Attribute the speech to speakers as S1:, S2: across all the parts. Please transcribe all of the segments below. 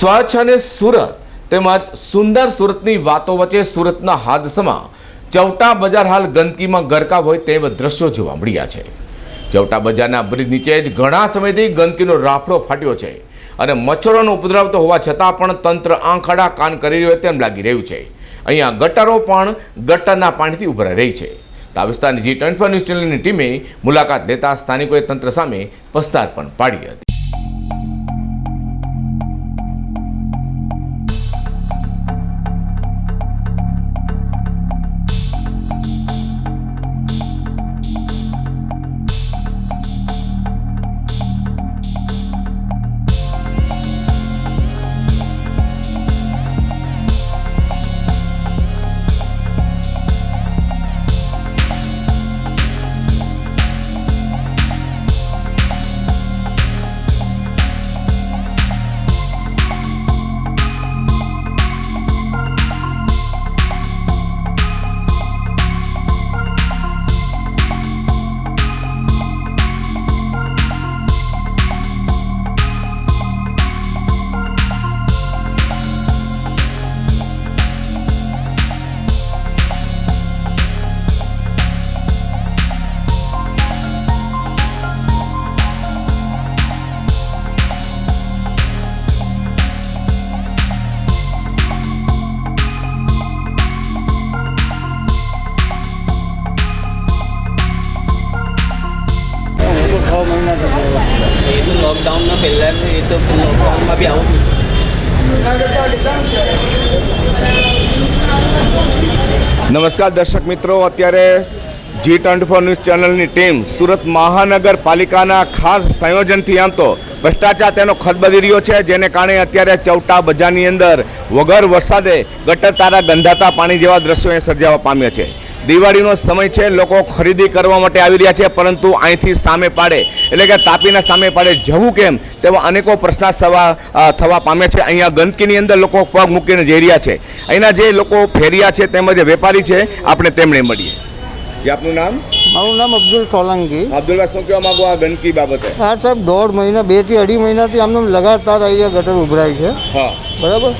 S1: સ્વચ્છ અને સુરત તેમજ સુંદર સુરતની વાતો વચ્ચે સુરતના હાદસામાં ચૌટા બજાર હાલ ગંદકીમાં ગરકાવ હોય તેવા દ્રશ્યો જોવા મળ્યા છે. ચૌટા બજારના બ્રિજ નીચે જ ઘણા સમયથી ગંદકીનો રાફડો ફાટ્યો છે અને મચ્છરોનો ઉપદ્રવ તો હોવા છતાં પણ તંત્ર આંખડા કાન કરી રહ્યું તેમ લાગી રહ્યું છે. અહીંયા ગટરો પણ ગટરના પાણીથી ઉભરાઈ રહી છે. તો વિસ્તારની જી ટ્વેન્ટી ન્યૂઝ ચેનલની ટીમે મુલાકાત લેતા સ્થાનિકોએ તંત્ર સામે પસ્તાર પણ પાડી હતી.
S2: લોકડાઉનના પહેલાં એ તો લોકડાઉનમાં
S1: નમસ્કાર દર્શક મિત્રો, અત્યારે જી ટ્વેન્ટી ફોર ન્યૂઝ ચેનલની ટીમ સુરત મહાનગરપાલિકાના ખાસ સંયોજનથી આમ તો ભ્રષ્ટાચાર તેનો ખદબદી રહ્યો છે, જેને કારણે અત્યારે ચૌટા બજારની અંદર વગર વરસાદે ગટર તારા ગંધાતા પાણી જેવા દ્રશ્યો સર્જાવા પામ્યા છે. દિવાળીનો સમય છે લોકો ખરીદી કરવા માટે આવી રહ્યા છે પરંતુ અહીંથી સામે પાડે. એટલે કે તાપીના સામે પાડે. જવું કેમ? તેવા અનેકો પ્રશ્ન સવા થવા પામ્યા છે. અહીંયા ગંદકીની અંદર લોકો પગ મૂકીને જઈ રહ્યા છે. અહીંના જે લોકો ફેરિયા છે તેમજ વેપારી છે આપણે તેમણે મળીએ. આપનું નામ?
S3: મારું નામ અબ્દુલ સોલંકી.
S1: અબ્દુલભાઈ શું કહેવા માંગો આ ગંદકી બાબતે?
S3: હા સાહેબ દોઢ મહિના બેથી અઢી મહિનાથી આમને લગાતાર અહીંયા ગટર ઉભરાય છે.
S1: હા.
S3: બરાબર?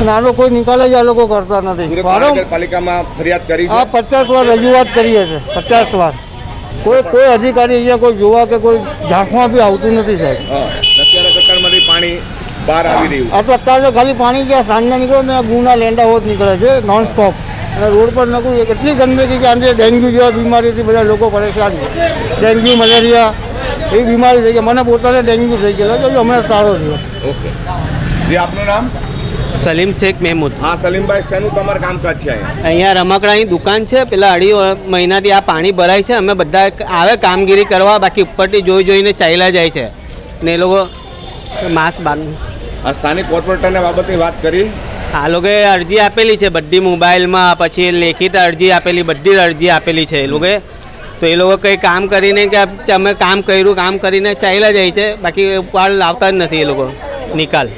S3: અને આનો કોઈ નિકાલ જ આ લોકો કરતા નથી. વારંવાર
S1: ફરિયાદ કરી
S3: આ પચાસ વાર રજૂઆત કરીએ છે પચાસ વાર કોઈ કોઈ અધિકારી અહીંયા કોઈ જોવા કે કોઈ ઝાંખવા બી આવતું નથી સાહેબ.
S1: અત્યારે ગટરમાંથી પાણી બહાર આવી રહ્યું
S3: આ તો અત્યારે ખાલી પાણી જ્યાં સાંજના નીકળે ને ગુના લેંડા હોત નીકળે છે નોન સ્ટોપ અને રોડ પર નકું એટલી ગંદકી કે આજે ડેન્ગ્યુ જેવા બીમારીથી બધા લોકો પરેશાન છે. ડેન્ગ્યુ મલેરિયા એવી બીમારી થઈ ગઈ. મને પોતાને ડેન્ગ્યુ થઈ ગયેલો હમણાં સારો થયો.
S1: ઓકે. જે આપનું નામ?
S2: સલીમ શેખ મહેમૂદ.
S1: હા સલીમભાઈ શેનું તમારું કામકાજ છે અહીંયા?
S2: રમકડાની દુકાન છે પેલા અઢી મહિનાથી આ પાણી ભરાય છે અમે બધા આવે કામગીરી કરવા બાકી ઉપરથી જોઈ જોઈને ચાલ્યા જાય છે. ને એ લોકો માસ બાંધ
S1: આ સ્થાનિક કોર્પોરેટરને બાબતે વાત કરી.
S2: આ લોકોએ અરજી આપેલી છે બધી મોબાઈલમાં પછી લેખિત અરજી આપેલી બધી અરજી આપેલી છે એ લોકોએ. તો એ લોકો કંઈ કામ કરીને કે અમે કામ કર્યું કામ કરીને ચાલ્યા જાય છે બાકી ઉપાડ લાવતા જ નથી એ લોકો નિકાલ.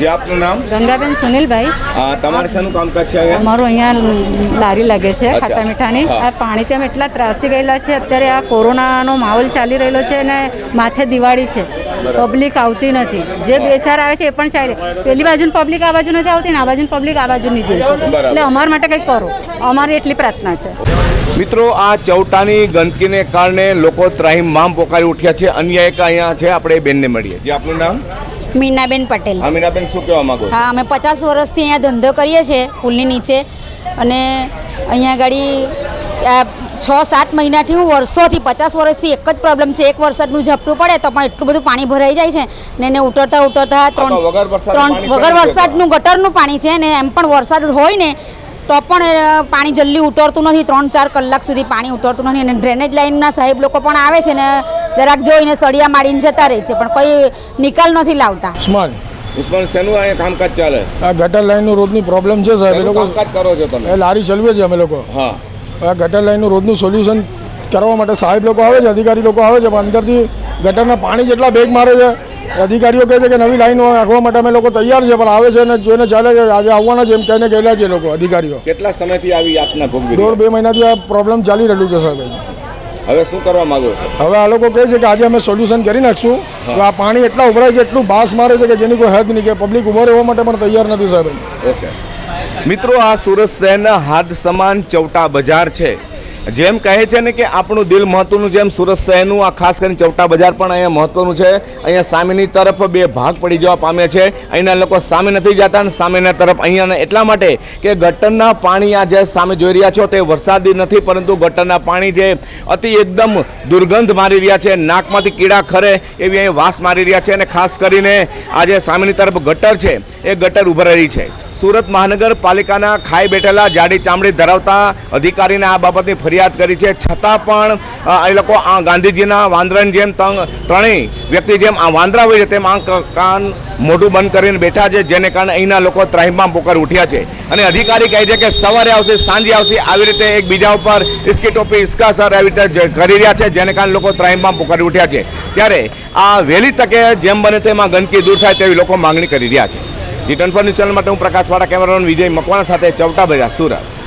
S1: જે આપનું નામ?
S4: ગંગાબેન સુનિલભાઈ.
S1: હા તમારે શેનું કામકાજ છે અહીંયા?
S4: અમારું અહીંયા લારી લાગે છે ખાટા મીઠાની. આ પાણીથી અમે એટલા ત્રાસી ગયેલા છે અત્યારે આ કોરોનાનો માહોલ ચાલી રહેલો છે અને માથે દિવાળી છે. પબ્લિક આવતી નથી. જે બેચાર આવે છે એ પણ ચાલે. પેલી બાજુ પબ્લિક આ બાજુ નથી આવતી ને આ બાજુની પબ્લિક આ બાજુ નહીં જઈ શકે. એટલે અમારા માટે કંઈક કરો. અમારી એટલી પ્રાર્થના છે.
S1: મિત્રો આ ચૌટાની ગંદકીને કારણે લોકો ત્રાહીમામ પોકારી ઉઠ્યા છે. અન્ય એક અહીંયા છે. આપણે બેનને મળીએ. જે આપનું નામ?
S5: મીનાબેન પટેલ.
S1: અમીનાબેન શું કહેવા માંગો
S5: હા અમે પચાસ વર્ષથી અહીંયા ધંધો કરીએ છીએ પુલની નીચે. અને અહીંયા ગાડી છ સાત મહિનાથી હું વર્ષોથી પચાસ વર્ષથી એક જ પ્રોબ્લેમ છે એક વરસાદનું ઝપટું પડે તો પણ એટલું બધું પાણી ભરાઈ જાય છે. ને એને ઉતરતા ઉતરતા ત્રણ ત્રણ વગર વરસાદનું ગટરનું પાણી છે ને એમ પણ વરસાદ હોય ને તો પણ પાણી જલ્દી ઉતરતું નથી. ત્રણ ચાર કલાક સુધી પાણી ઉતરતું નથી અને ડ્રેનેજ લાઇનના સાહેબ લોકો પણ આવે છે ને જરાક જોઈને સળિયા મારીને જતા રહે છે પણ કોઈ નિકાલ નથી લાવતા.
S6: ઉસ્માન.
S1: ઉસ્માન શેનું અહીંયા કામકાજ ચાલે?
S6: આ ગટર લાઈનનું રોજની પ્રોબ્લેમ છે સાહેબ એ લોકો
S1: કામકાજ કરો છો તમે?
S6: એ લારી ચલવીએ છે અમે લોકો.
S1: હા.
S6: આ ગટર લાઈનનું રોજનું સોલ્યુશન કરવા માટે સાહેબ લોકો આવે છે અધિકારી લોકો આવે છે પણ અંદરથી ગટરના પાણી જેટલા બેગ મારે છે અધિકારીઓ કહે છે કે નવી લાઈનો નાખવા માટે અમે લોકો તૈયાર છે પણ આવે છે અને જોઈને ચાલે છે આજે આવવાના છે એમ કહીને ગયેલા છે લોકો અધિકારીઓ.
S1: કેટલા સમયથી આવી યાતના ભોગવી
S6: દોઢ બે મહિનાથી આ પ્રોબ્લેમ ચાલી રહેલું છે સાહેબ
S1: હવે શું કરવા માંગો છો?
S6: હવે આ લોકો કહે છે કે આજે અમે સોલ્યુશન કરી નાખશું. તો આ પાણી એટલા ઉભરાય છે એટલું બાસ મારે છે કે જેની કોઈ હદ નહીં કે પબ્લિક ઊભો રહેવા માટે પણ તૈયાર નથી સાહેબ
S1: ઓકે મિત્રો આ સુરત શહેરના હાથ સમાન ચૌટા બજાર છે. જેમ કહે છે ને કે આપણું દિલ મહત્વનું જેમ સુરત શહેરનું, આ ખાસ કરીને ચૌટા બજાર પણ અહીંયા મહત્વનું છે. અહીંયા સામેની તરફ બે ભાગ પડી જવા પામે છે. અહીંના લોકો સામે નથી જતા અને સામેના તરફ અહીંયા એટલા માટે કે ગટરના પાણી આ જે સામે જોઈ રહ્યા છો તે વરસાદી નથી, પરંતુ ગટરના પાણી જે અતિ એકદમ દુર્ગંધ મારી રહ્યા છે. નાકમાંથી કીડા ખરે એવી અહીં વાસ મારી રહ્યા છે અને ખાસ કરીને આ જે સામેની તરફ ગટર છે, એ ગટર ઉભરાઈ રહી છે. સુરત મહાનગરપાલિકાના ખાઈ બેઠેલા જાડી ચામડી ધરાવતા અધિકારીને આ બાબતની ફરિયાદ કરી છે. છતાં પણ એ લોકો આ ગાંધીજીના વાંદરાની જેમ તંગ, ત્રણેય વ્યક્તિ જેમ આ વાંદરા હોય છે તેમ આ કાન મોઢું બંધ કરીને બેઠા છે, જેને કારણે અહીંના લોકો ત્રાહિમામ પોકર ઉઠ્યા છે. અને અધિકારી કહે છે કે સવારે આવશે, સાંજે આવશે, આવી રીતે એકબીજા ઉપર ઇસ્કી ટોપી, ઇસ્કા સર આવી રીતે કરી રહ્યા છે, જેને કારણે લોકો ત્રાહિમામ પોકર ઉઠ્યા છે. ત્યારે આ વહેલી તકે જેમ બને તેમાં ગંદકી દૂર થાય તેવી લોકો માંગણી કરી રહ્યા છે. જી પર ન્યૂઝ ચેનલ માટે હું પ્રકાશવાળા કેમેરામેન વિજય મકવાણા સાથે ચવટા બજાર સુરત.